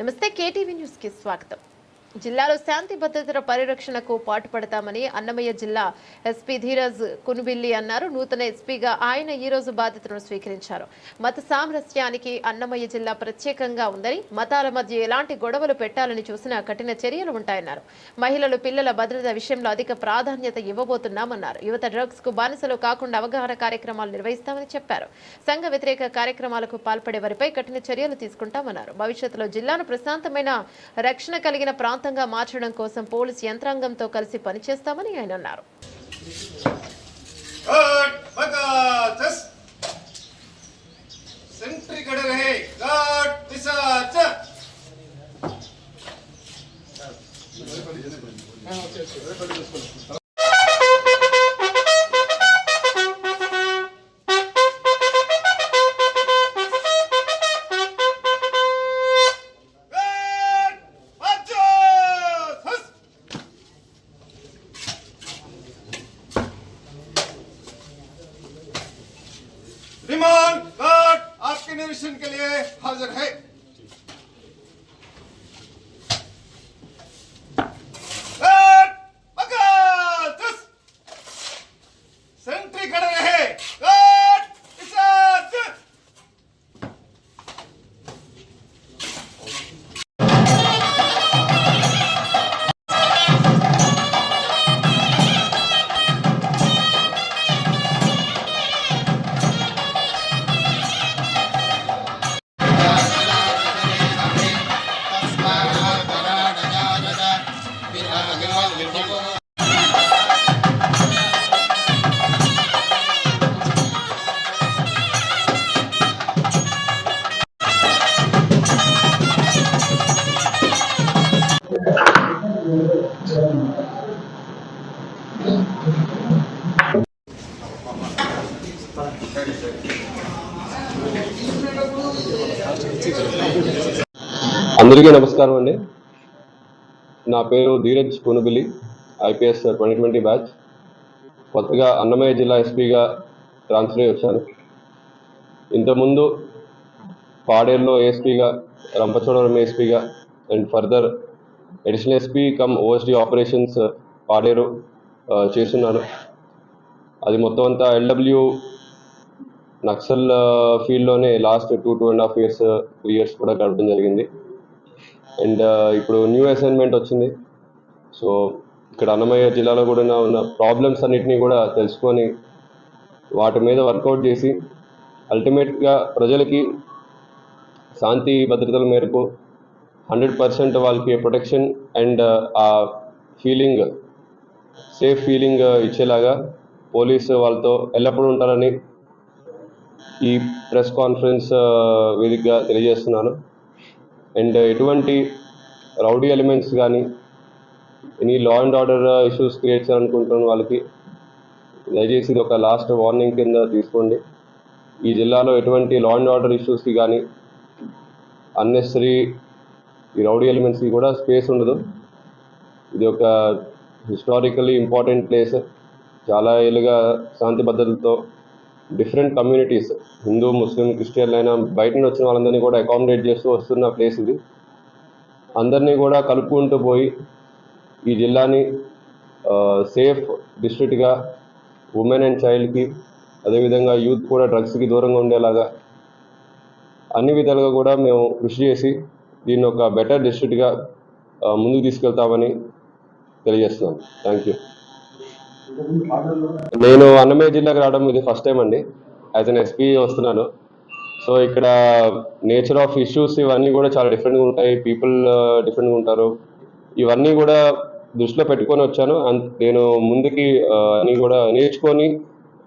నమస్తే కేటీవీ న్యూస్కి స్వాగతం. జిల్లాలో శాంతి భద్రతల పరిరక్షణకు పాటుపడతామని అన్నమయ్య జిల్లా ఎస్పీ ధీరజ్ కునుబిల్లి అన్నారు. నూతన ఎస్పీగా ఆయన ఈ రోజు బాధ్యతను స్వీకరించారు. మత సామరస్యానికి అన్నమయ్య జిల్లా ప్రత్యేకంగా ఉందని మతాల మధ్య ఎలాంటి గొడవలు పెట్టాలని చూసినా కఠిన చర్యలు ఉంటాయన్నారు. మహిళలు పిల్లల భద్రత విషయంలో అధిక ప్రాధాన్యత ఇవ్వబోతున్నామన్నారు. యువత డ్రగ్స్కు బానిసలు కాకుండా అవగాహన కార్యక్రమాలు నిర్వహిస్తామని చెప్పారు. సంఘ వ్యతిరేక కార్యక్రమాలకు పాల్పడే వారిపై కఠిన చర్యలు తీసుకుంటామన్నారు. భవిష్యత్తులో జిల్లాను ప్రశాంతమైన రక్షణ కలిగిన ప్రాంతం ప్రాంతంగా మార్చడం కోసం పోలీసు యంత్రాంగంతో కలిసి పనిచేస్తామని ఆయన అన్నారు. रिमांड आपके निरीक्षण के लिए हाजिर है। అందరికీ నమస్కారం అండి. నా పేరు Dheeraj Punubili IPS twenty twenty batch. కొత్తగా అన్నమయ్య జిల్లా ఎస్పీగా ట్రాన్స్ఫర్ అయ్యి వచ్చాను. ఇంతకుముందు పాడేరులో ఏఎస్పీగా Rampachodavaram ఏఎస్పీగా and further additional SP cum OSD operations Paderu చేస్తున్నాను. అది మొత్తం అంతా LW Naxal ఫీల్డ్లోనే last two two and half years three years కూడా గడపడం జరిగింది. అండ్ ఇప్పుడు న్యూ అసైన్మెంట్ వచ్చింది. సో ఇక్కడ అన్నమయ్య జిల్లాలో కూడా ఉన్న ప్రాబ్లమ్స్ అన్నిటినీ కూడా తెలుసుకొని వాటి మీద వర్కౌట్ చేసి అల్టిమేట్గా ప్రజలకి శాంతి భద్రతల మేరకు హండ్రెడ్ పర్సెంట్ వాళ్ళకి ప్రొటెక్షన్ అండ్ ఆ ఫీలింగ్ సేఫ్ ఫీలింగ్ ఇచ్చేలాగా పోలీసు వాళ్ళతో ఎల్లప్పుడూ ఉంటారని ఈ ప్రెస్ కాన్ఫరెన్స్ వేదికగా తెలియజేస్తున్నాను. అండ్ ఎటువంటి రౌడీ ఎలిమెంట్స్ కానీ any law and order issues create చేయాలనుకుంటున్న వాళ్ళకి దయచేసి ఇది ఒక లాస్ట్ వార్నింగ్ కింద తీసుకోండి. ఈ జిల్లాలో ఎటువంటి లా అండ్ ఆర్డర్ ఇష్యూస్కి కానీ అన్నెసరీ ఈ రౌడీ ఎలిమెంట్స్కి కూడా స్పేస్ ఉండదు. ఇది ఒక హిస్టారికల్లీ ఇంపార్టెంట్ ప్లేస్ చాలా ఏళ్ళుగా శాంతి భద్రతలతో different communities Hindu Muslim Christian అయినా బయట నుండి వచ్చిన వాళ్ళందరినీ కూడా అకామిడేట్ చేస్తూ వస్తున్న ప్లేస్ ఇది. అందరినీ కూడా కలుపుకుంటూ పోయి ఈ జిల్లాని సేఫ్ డిస్ట్రిక్ట్గా ఉమెన్ అండ్ చైల్డ్కి అదేవిధంగా యూత్ కూడా డ్రగ్స్కి దూరంగా ఉండేలాగా అన్ని విధాలుగా కూడా మేము కృషి చేసి దీన్ని ఒక బెటర్ డిస్ట్రిక్ట్గా ముందుకు తీసుకెళ్తామని తెలియజేస్తున్నాం. థ్యాంక్ యూ నేను అన్నమయ్య జిల్లాకి రావడం ఇది ఫస్ట్ టైం అండి. యాజ్ అన్ ఎస్పీ వస్తున్నాను. సో ఇక్కడ నేచర్ ఆఫ్ ఇష్యూస్ ఇవన్నీ కూడా చాలా డిఫరెంట్గా ఉంటాయి. పీపుల్ డిఫరెంట్గా uh, ఉంటారు. ఇవన్నీ కూడా దృష్టిలో పెట్టుకొని వచ్చాను. అండ్ నేను ముందుకి uh, అన్నీ కూడా నేర్చుకొని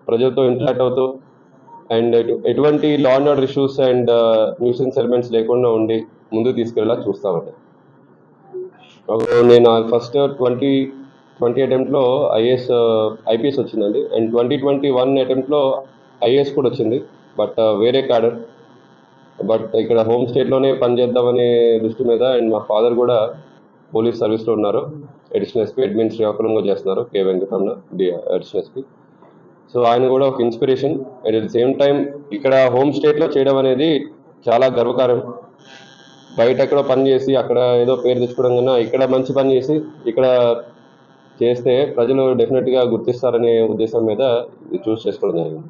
ప్రజలతో ఇంటరాక్ట్ అవుతూ అండ్ ఎటువంటి law and order issues and nuisance elements లేకుండా ఉండి ముందుకు తీసుకెళ్ళేలా చూస్తామండి. నేను ఫస్ట్ ట్వంటీ ట్వంటీ అటెంప్ట్లో ఐఏఎస్ ఐపీఎస్ వచ్చిందండి. అండ్ ట్వంటీ ట్వంటీ వన్ అటెంప్ట్లో ఐఏఎస్ కూడా వచ్చింది. బట్ వేరే క్యాడర్. బట్ ఇక్కడ హోమ్ స్టేట్లోనే పనిచేద్దామనే దృష్టి మీద అండ్ మా ఫాదర్ కూడా పోలీస్ సర్వీస్లో ఉన్నారు. అడిషనల్ ఎస్పీ అడ్మిన్ శ్రీకాకుళంగా చేస్తున్నారు. K Venkataramana D additional SP. So ఆయన కూడా ఒక inspiration. And at the same time ఇక్కడ హోమ్ స్టేట్లో చేయడం అనేది చాలా గర్వకారం బయట ఎక్కడో పని చేసి అక్కడ ఏదో పేరు తెచ్చుకోవడం కన్నా ఇక్కడ మంచి పని చేసి ఇక్కడ చేస్తే ప్రజలు డెఫినెట్గా గుర్తిస్తారనే ఉద్దేశం మీద చూస్ చేసుకోవడం జరిగింది.